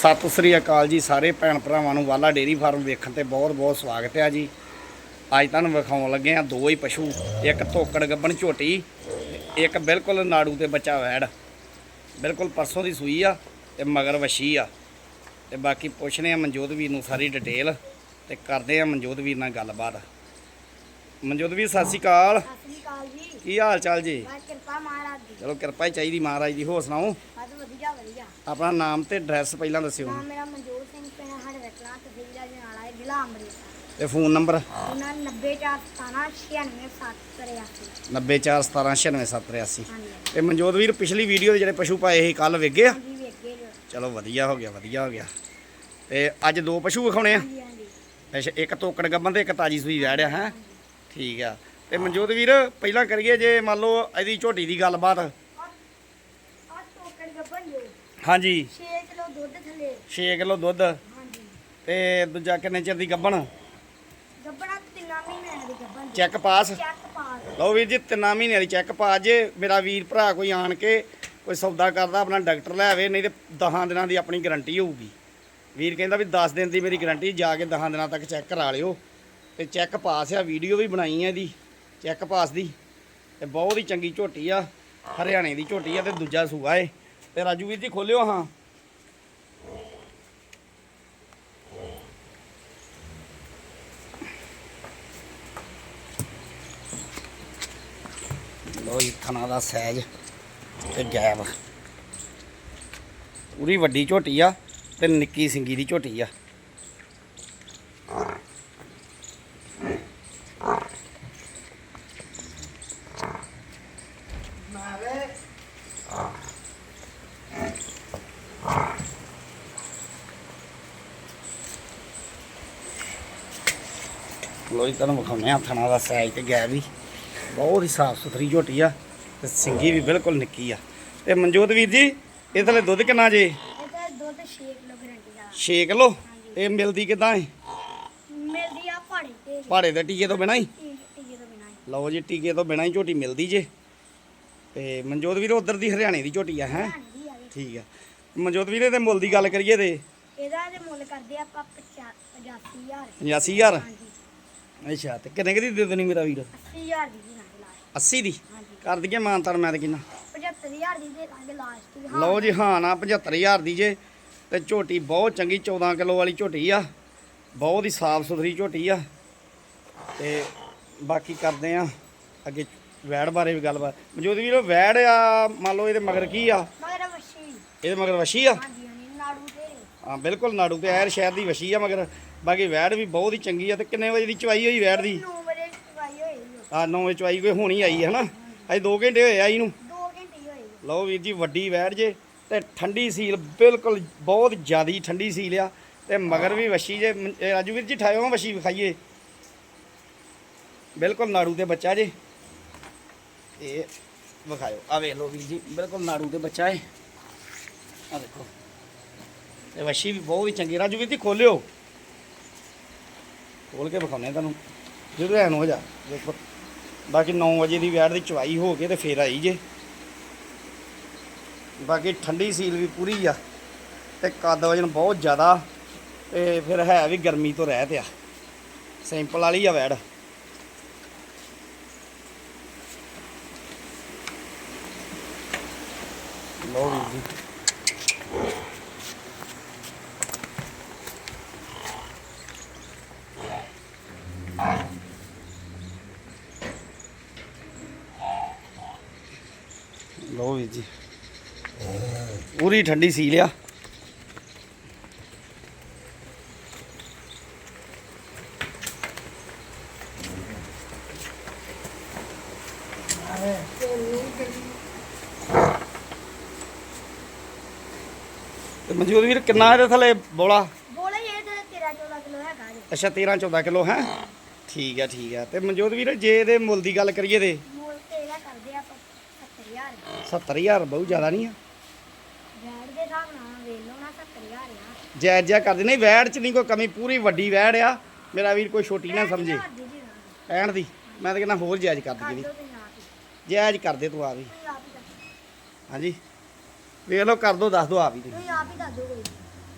ਸਤਿ ਸ੍ਰੀ ਅਕਾਲ ਜੀ ਸਾਰੇ ਭੈਣ ਭਰਾਵਾਂ ਨੂੰ ਵਾਲਾ ਡੇਰੀ ਫਾਰਮ ਵੇਖਣ ਤੇ ਬਹੁਤ ਬਹੁਤ ਸਵਾਗਤ ਹੈ ਜੀ। ਅੱਜ ਤੁਹਾਨੂੰ ਵਿਖਾਉਣ ਲੱਗੇ ਆ ਦੋ ਹੀ ਪਸ਼ੂ ਇੱਕ ਧੋਕੜ ਗੱਬਣ ਝੋਟੀ ਇੱਕ ਬਿਲਕੁਲ ਨਾੜੂ ਤੇ ਬੱਚਾ ਵੈੜ। ਬਿਲਕੁਲ ਪਰਸੋਂ ਦੀ ਸੂਈ ਆ ਤੇ ਮਗਰ ਵਸ਼ੀ ਆ। ਤੇ ਬਾਕੀ ਪੁੱਛਨੇ ਆ ਮਨਜੋਤ ਵੀਰ ਨੂੰ ਸਾਰੀ ਡਿਟੇਲ ਤੇ ਕਰਦੇ ਆ ਮਨਜੋਤ ਵੀਰ ਨਾਲ ਗੱਲਬਾਤ। ਮਨਜੋਤ ਵੀਰ ਸਤਿ ਸ੍ਰੀ ਅਕਾਲ। ਸਤਿ ਸ੍ਰੀ ਅਕਾਲ ਜੀ। ਕੀ ਹਾਲ ਚਾਲ ਜੀ? ਬਸ ਕਿਰਪਾ ਮਹਾਰਾਜ ਦੀ। ਚਲੋ ਕਿਰਪਾ ਹੀ ਚਾਹੀਦੀ ਮਹਾਰਾਜ ਦੀ ਹੋਰ ਸੁਣਾਓ? ਆਪਣਾ ਨਾਮ ਤੇ ਐਡਰੈਸ ਪਹਿਲਾਂ ਦੱਸਿਓ। ਨਾਮ ਮੇਰਾ ਮਨਜੋਤ ਸਿੰਘ ਪਿੰਡ ਹੜ ਵਟਲਾ ਤਹਿਸੀਲ ਜਨਾਲਾ ਹੈ ਜ਼ਿਲ੍ਹਾ ਅੰਮ੍ਰਿਤਸਰ। ਤੇ ਫੋਨ ਨੰਬਰ ਉਹਨਾਂ 90417966783 90417966783 ਹਾਂਜੀ ਤੇ ਮਨਜੋਤ ਵੀਰ ਪਿਛਲੀ ਵੀਡੀਓ ਦੇ ਜਿਹੜੇ ਪਸ਼ੂ ਪਾਏ ਸੀ ਕੱਲ ਵਿਗੇ ਆ? ਹਾਂਜੀ ਵੇਖੇ ਜੋ। ਚਲੋ ਵਧੀਆ ਹੋ ਗਿਆ ਵਧੀਆ ਹੋ ਗਿਆ। ਤੇ ਅੱਜ ਦੋ ਪਸ਼ੂ ਵਿਖਾਉਣੇ ਆ? ਹਾਂਜੀ ਹਾਂਜੀ। ਅੱਛਾ ਇੱਕ ਤੋਕੜ ਗੱਬਨ ਤੇ ਇੱਕ ਤਾਜੀ ਸੂਈ ਵੜਿਆ ਹੈ? ਠੀਕ ਆ। ਤੇ ਮਨਜੋਤ ਵੀਰ ਪਹਿਲਾਂ ਕਰੀਏ ਜੇ ਮੰਨ ਲਓ ਇਹਦੀ ਝੋਟੀ ਦੀ ਗੱਲਬਾਤ। ਆ ਟੋਕਰ ਗੱਬਨ ਜੋ। ਹਾਂਜੀ। 6 ਕਿਲੋ ਦੁੱਧ ਥੱਲੇ। 6 ਕਿਲੋ ਦੁੱਧ। ਹਾਂਜੀ। ਤੇ ਦੂਜਾ ਕਿੰਨੇ ਚਿਰ ਦੀ ਗੱਬਣ? ਗੱਬਣਾ ਤਿੰਨਾਂ ਮਹੀਨਿਆਂ ਦੀ ਗੱਬਨ ਚੈੱਕ ਪਾਸ? ਚੈੱਕ ਪਾਸ। ਲਓ ਵੀਰ ਜੀ ਤਿੰਨਾਂ ਮਹੀਨਿਆਂ ਦੀ ਚੈੱਕ ਪਾ ਜੇ। ਮੇਰਾ ਵੀਰ ਭਰਾ ਕੋਈ ਆਣ ਕੇ ਕੋਈ ਸੌਦਾ ਕਰਦਾ ਆਪਣਾ ਡਾਕਟਰ ਲੈ ਆਵੇ ਨਹੀਂ ਤੇ 10 ਦਿਨਾਂ ਦੀ ਆਪਣੀ ਗਾਰੰਟੀ ਹੋਊਗੀ। ਵੀਰ ਕਹਿੰਦਾ ਵੀ 10 ਦਿਨ ਦੀ ਮੇਰੀ ਗਾਰੰਟੀ ਜਾ ਕੇ 10 ਦਿਨਾਂ ਤੱਕ ਚੈੱਕ ਕਰਾ ਲਿਓ। ਤੇ ਚੈੱਕ ਪਾਸ ਆ ਵੀਡੀਓ ਵੀ ਬਣਾਈ ਆ ਇਹਦੀ ਚੈੱਕ ਪਾਸ ਦੀ। ਤੇ ਬਹੁਤ ਹੀ ਚੰਗੀ ਝੋਟੀ ਆ ਹਰਿਆਣੇ ਦੀ ਝੋਟੀ ਆ ਤੇ ਦੂਜਾ ਸੂਆ ਏ। ਤੇ ਰਾਜੂ ਵੀਰ ਜੀ ਖੋਲਿਓ ਹਾਂ। ਲੋ ਜੀ, ਥਣਾ ਦਾ ਸਾਈਜ਼ ਤੇ ਗੈਪ। ਪੂਰੀ ਵੱਡੀ ਝੋਟੀ ਆ ਤੇ ਨਿੱਕੀ ਸਿੰਗੀ ਦੀ ਝੋਟੀ ਆ। ਲੋ ਜੀ ਤੁਹਾਨੂੰ ਵਿਖਾਉਂਦੇ ਆ ਥਣਾ ਦਾ ਸਾਈਜ਼ ਤੇ ਗੈਪ ਵੀ। ਬਹੁਤ ਹੀ ਸਾਫ਼ ਸੁਥਰੀ ਝੋਟੀ ਆ ਤੇ ਸਿੰਗੀ ਵੀ ਬਿਲਕੁਲ ਨਿੱਕੀ ਆ। ਤੇ ਮਨਜੋਤ ਵੀਰ ਜੀ ਇਹ ਥਲੇ ਦੁੱਧ ਕਿੰਨਾ ਜੇ? ਇਹਦਾ ਦੁੱਧ 6 ਕਿਲੋ ਗਰੰਟੀ ਦਾ। 6 ਕਿਲੋ? ਇਹ ਮਿਲਦੀ ਕਿਦਾਂ ਹੈ ਮਿਲਦੀ ਆ ਪਹਾੜੀ ਤੇ। ਪਹਾੜੇ ਦੇ ਟੀਕੇ ਤੋਂ ਬਿਨਾਂ ਹੀ ਟੀਕੇ ਤੋਂ ਬਿਨਾਂ ਹੀ। ਲਓ ਜੀ ਟੀਕੇ ਤੋਂ ਬਿਨਾਂ ਹੀ ਝੋਟੀ ਮਿਲਦੀ ਜੇ। ਤੇ ਮਨਜੋਤ ਵੀਰ ਉਧਰ ਦੀ ਹਰਿਆਣੇ ਦੀ ਝੋਟੀ ਆ ਹੈ। ਠੀਕ ਆ। ਮਨਜੋਤ ਵੀਰ ਦੇ ਮੁੱਲ ਦੀ ਗੱਲ ਕਰੀਏ ਤੇ? ਇਹਦਾ ਤੇ ਮੁੱਲ ਕਰਦੇ ਆਪਾਂ 85000 85000 ਹਾਂਜੀ। ਅੱਛਾ ਤੇ ਕਿੰਨੇ ਕੁ ਦੀ ਦੇ ਦੇਣੀ ਮੇਰਾ ਵੀਰ? 80000 ਦੀ ਦੀ ਲਾਂਗੇ ਲਾਸਟ 80 ਦੀ? ਕਰ ਦਈਏ ਮਾਨਤਾਨ ਮੈਂ ਤੇ ਕਿੰਨਾ? 75000 ਦੀ ਦੇ ਲਾਂਗੇ ਲਾਸਟ ਦੀ ਲਓ ਜੀ ਹਾਂ ਨਾ 75000 ਦੀ ਜੇ। ਤੇ ਝੋਟੀ ਬਹੁਤ ਚੰਗੀ 14 ਕਿਲੋ ਵਾਲੀ ਝੋਟੀ ਆ। ਬਹੁਤ ਹੀ ਸਾਫ਼ ਸੁਥਰੀ ਝੋਟੀ ਆ। ਤੇ ਬਾਕੀ ਕਰਦੇ ਆ ਅੱਗੇ ਵੈੜ ਬਾਰੇ ਵੀ ਗੱਲਬਾਤ। ਮਨਜੋਤ ਵੀਰ ਵੈੜ ਆ ਮੰਨ ਲਓ ਇਹਦੇ ਮਗਰ ਕੀ ਆ? ਮਗਰ ਵਸ਼ੀ ਇਹਦੇ ਮਗਰ ਵਸ਼ੀ ਆ? ਹਾਂਜੀ ਹਾਂ ਬਿਲਕੁਲ ਨਾੜੂ ਤੇ ਐਰ ਸ਼ਹਿਰ ਦੀ ਵਸ਼ੀ ਆ ਮਗਰ। ਬਾਕੀ ਵੈੜ ਵੀ ਬਹੁਤ ਹੀ ਚੰਗੀ ਆ ਤੇ ਕਿੰਨੇ ਵਜੇ ਦੀ ਚਵਾਈ ਹੋਈ ਵੈੜ ਦੀ? 9 ਵਜੇ ਚਵਾਈ ਹੋਈ ਓ। ਆ 9 ਵਜੇ ਚਵਾਈ ਕੋਈ ਹੋਣੀ ਆਈ ਹੈ ਹਨਾ? ਅਜੇ 2 ਘੰਟੇ ਹੋਏ ਆ ਇਹਨੂੰ ਦੋ ਘੰਟੇ ਹੀ ਹੋਏ। ਲਓ ਵੀਰ ਜੀ ਵੱਡੀ ਵੈੜ ਜੇ ਤੇ ਠੰਡੀ ਸੀਲ ਬਿਲਕੁਲ ਬਹੁਤ ਜ਼ਿਆਦੀ ਠੰਡੀ ਸੀਲ ਆ ਤੇ ਮਗਰ ਵੀ ਵਸ਼ੀ ਜੇ। ਰਾਜੂ ਵੀਰ ਜੀ ਠਾਇਓ ਵਸ਼ੀ ਵਿਖਾਈਏ। ਬਿਲਕੁਲ ਨਾੜੂ ਤੇ ਬੱਚਾ ਜੇ। ਇਹ ਵਿਖਾਇਓ। ਆ ਵੇਖ ਲਓ ਵੀਰ ਜੀ ਬਿਲਕੁਲ ਨਾੜੂ ਤੇ ਬੱਚਾ ਏ। ਆ ਦੇਖੋ। ਤੇ ਵਸ਼ੀ ਵੀ ਬਹੁਤ ਹੀ ਚੰਗੀ। ਰਾਜੂ ਵੀਰ ਜੀ, ਖੋਲਿਓ। ਖੋਲ ਕੇ ਵਿਖਾਉਂਦੇ ਤੁਹਾਨੂੰ। ਜਦੋਂ ਐਨ ਹੋ ਜਾ। ਦੇਖੋ। ਬਾਕੀ 9 ਵਜੇ ਦੀ ਵੈੜ ਦੀ ਚਵਾਈ ਹੋ ਕੇ ਤੇ ਫੇਰ ਆਈ ਜੇ। ਬਾਕੀ ਠੰਡੀ ਸੀਲ ਵੀ ਪੂਰੀ ਆ ਤੇ ਕੱਦ ਵਜਨ ਬਹੁਤ ਜ਼ਿਆਦਾ ਤੇ ਫਿਰ ਹੈ ਵੀ ਗਰਮੀ ਤੋਂ ਰਹਿਤ ਆ। ਸਿੰਪਲ ਵਾਲੀ ਆ ਵੈੜ। ਲਓ ਵੀਰ ਜੀ। ਲਓ ਵੀਰ ਜੀ। ਪੂਰੀ ਠੰਡੀ ਸੀ ਲਿਆ। ਤੇ ਮਨਜੂਰ ਵੀਰ ਕਿੰਨਾ ਇਹਦੇ ਥੱਲੇ ਬੋਲਾ? ਬੋਲੇ ਇਹ ਤੇ 13 14 ਕਿਲੋ ਹੈਗਾ ਜੀ। ਅੱਛਾ 13 14 ਕਿਲੋ ਹੈ? ਠੀਕ ਆ ਠੀਕ ਆ। ਤੇ ਮਨਜੋਤ ਵੀਰ ਜੇ ਇਹਦੇ ਮੁੱਲ ਦੀ ਗੱਲ ਕਰੀਏ ਤੇ ਮੁੱਲ ਤੇ ਇਹਦਾ ਕਰਦੇ ਆਪਾਂ 70000 70000 ਬਹੁਤ ਜ਼ਿਆਦਾ ਨਹੀਂ ਆ। ਵੈੜ ਦੇ ਹਿਸਾਬ ਨਾਲ ਵੇਖ ਲਓ ਨਾ 70000 ਆ। ਜਾਇਜ਼ ਜਿਹਾ ਕਰਦੇ ਨਹੀਂ ਵੈੜ ਚ ਨਹੀਂ ਕੋਈ ਕਮੀ ਪੂਰੀ ਵੱਡੀ ਵੈੜ ਆ। ਮੇਰਾ ਵੀਰ ਕੋਈ ਛੋਟੀ ਨਾ ਸਮਝੇ। ਹਜ਼ਾਰ ਦੀ ਜੀ ਨਾ। ਕਹਿਣ ਦੀ। ਮੈਂ ਤਾਂ ਕਹਿੰਦਾ ਹੋਰ ਜਾਇਜ਼ ਕਰ ਕਰ ਦਈਏ ਦਿਓ ਤੁਸੀਂ ਆਪ ਹੀ। ਜਾਇਜ਼ ਕਰ ਦੇ ਤੂੰ ਆ ਵੀ ਤੁਸੀਂ ਆਪ ਹੀ ਦੱਸੋ ਹਾਂਜੀ। ਵੇਖ ਲਓ ਕਰ ਦੋ ਦੱਸ ਦੋ ਆ ਵੀ ਤੁਸੀਂ। ਤੁਸੀਂ ਆਪ ਹੀ ਦੱਸ ਦਿਓ ਕੋਈ।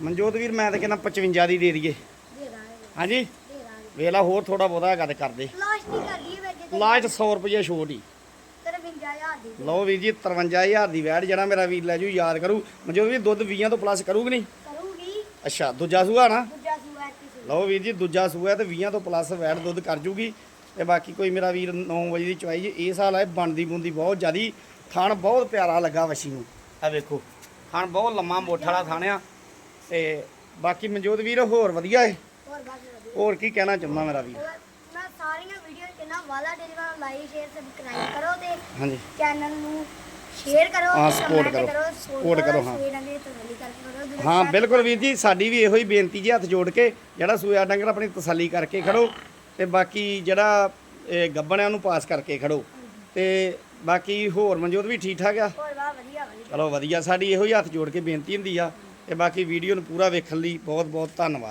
ਮਨਜੋਤ ਵੀਰ ਮੈਂ ਤਾਂ ਕਹਿੰਦਾ 55 ਦੀ ਦੇ ਦਈਏ। ਦੇ ਦਾਂਗੇ। ਹਾਂਜੀ। ਦੇ ਦਾਂਗੇ। ਵੇਖ ਲਾ ਹੋਰ ਥੋੜਾ ਬਹੁਤਾ ਹੈਗਾ ਤੇ ਕਰ ਦੇ। ਲਾਸਟ ਨਹੀਂ ਕਰਦੀ ਵਿੱਚ ਲਾਸਟ 100 ਰੁਪਏ ਛੋਟ ਹੀ। 53000 ਦੀ ਦੇ। ਲਓ ਵੀਰ ਜੀ 53000 ਦੀ ਵੈੜ ਜਿਹੜਾ ਮੇਰਾ ਵੀਰ ਲੈ ਜੂ ਯਾਦ ਕਰੂ। ਮਨਜੋਤ ਵੀਰ ਦੁੱਧ 20 ਤੋਂ ਪਲੱਸ ਕਰੂਗੀ ਨਹੀਂ? ਕਰੂਗੀ। ਅੱਛਾ ਦੂਜਾ ਸੂਆ ਨਾ? ਦੂਜਾ ਸੂਆ ਕਿਸੇ ਲਓ ਵੀਰ ਜੀ ਦੂਜਾ ਸੂਆ ਤੇ 20 ਤੋਂ ਪਲੱਸ ਵੈਟ ਦੁੱਧ ਕਰ ਜੂਗੀ। ਤੇ ਬਾਕੀ ਕੋਈ ਮੇਰਾ ਵੀਰ 9 ਵਜੇ ਦੀ ਚਵਾਈ ਜੀ ਇਹ ਸਾਲ ਹੈ ਬਣਦੀ ਬੁੰਦੀ ਬਹੁਤ ਜ਼ਿਆਦੀ। ਥਣ ਬਹੁਤ ਪਿਆਰਾ ਲੱਗਾ ਵਸ਼ੀ ਨੂੰ। ਆ ਵੇਖੋ ਥਣ ਬਹੁਤ ਲੰਮਾ ਮੋਠ ਵਾਲਾ ਥਣ ਆ। ਤੇ ਬਾਕੀ ਮਨਜੋਤ ਵੀਰ ਹੋਰ ਵਧੀਆ ਏ? ਹੋਰ ਬਸ ਵਧੀਆ। ਹੋਰ ਕੀ ਕਹਿਣਾ ਚਾਹੁੰਦਾ ਮੇਰਾ ਵੀਰ ਹੋਰ ਮੈਂ ਸਾਰੀਆਂ ਵੀਡੀਓ ਕਿੰਨਾ ਵਾਲਾ ਡੇਰੀ ਵਾਲਾ ਲਾਈਕ ਸ਼ੇਅਰ ਸਬਸਕ੍ਰਾਈਬ ਕਰੋ ਤੇ ਹਾਂਜੀ। ਚੈਨਲ ਨੂੰ ਸ਼ੇਅਰ ਕਰੋ ਹਾਂ, ਤੇ support comment ਕਰੋ। support support ਕਰੋ, ਹਾਂ। ਸਵੇਰਾਂ ਦੇ ਤਸੱਲੀ ਕਰਕੇ ਕਰੋ ਜਿਹੜੇ ਹਾਂ ਸ਼ਾਇਦ- ਬਿਲਕੁਲ ਵੀਰ ਜੀ ਸਾਡੀ ਵੀ ਇਹੋ ਹੀ ਬੇਨਤੀ ਜੀ ਹੱਥ ਜੋੜ ਕੇ ਜਿਹੜਾ ਸੂਆ ਡੰਗਰ ਆਪਣੀ ਤਸੱਲੀ ਕਰਕੇ ਖੜੋ ਤੇ ਬਾਕੀ ਜਿਹੜਾ ਇਹ ਗੱਬਣਿਆਂ ਨੂੰ ਪਾਸ ਕਰਕੇ ਖੜੋ ਤੇ ਬਾਕੀ ਹੋਰ ਮਨਜੋਤ ਵੀ ਠੀਕ ਠਾਕ ਆ? ਹੋਰ ਬਾ ਵਧੀਆ ਵਧੀਆ। ਚਲੋ ਵਧੀਆ ਸਾਡੀ ਇਹੋ ਹੀ ਹੱਥ ਜੋੜ ਕੇ ਬੇਨਤੀ ਹੁੰਦੀ ਆ ਤੇ ਬਾਕੀ ਵੀਡੀਓ ਨੂੰ ਪੂਰਾ ਵੇਖਣ ਲਈ ਬਹੁਤ ਬਹੁਤ ਧੰਨਵਾਦ।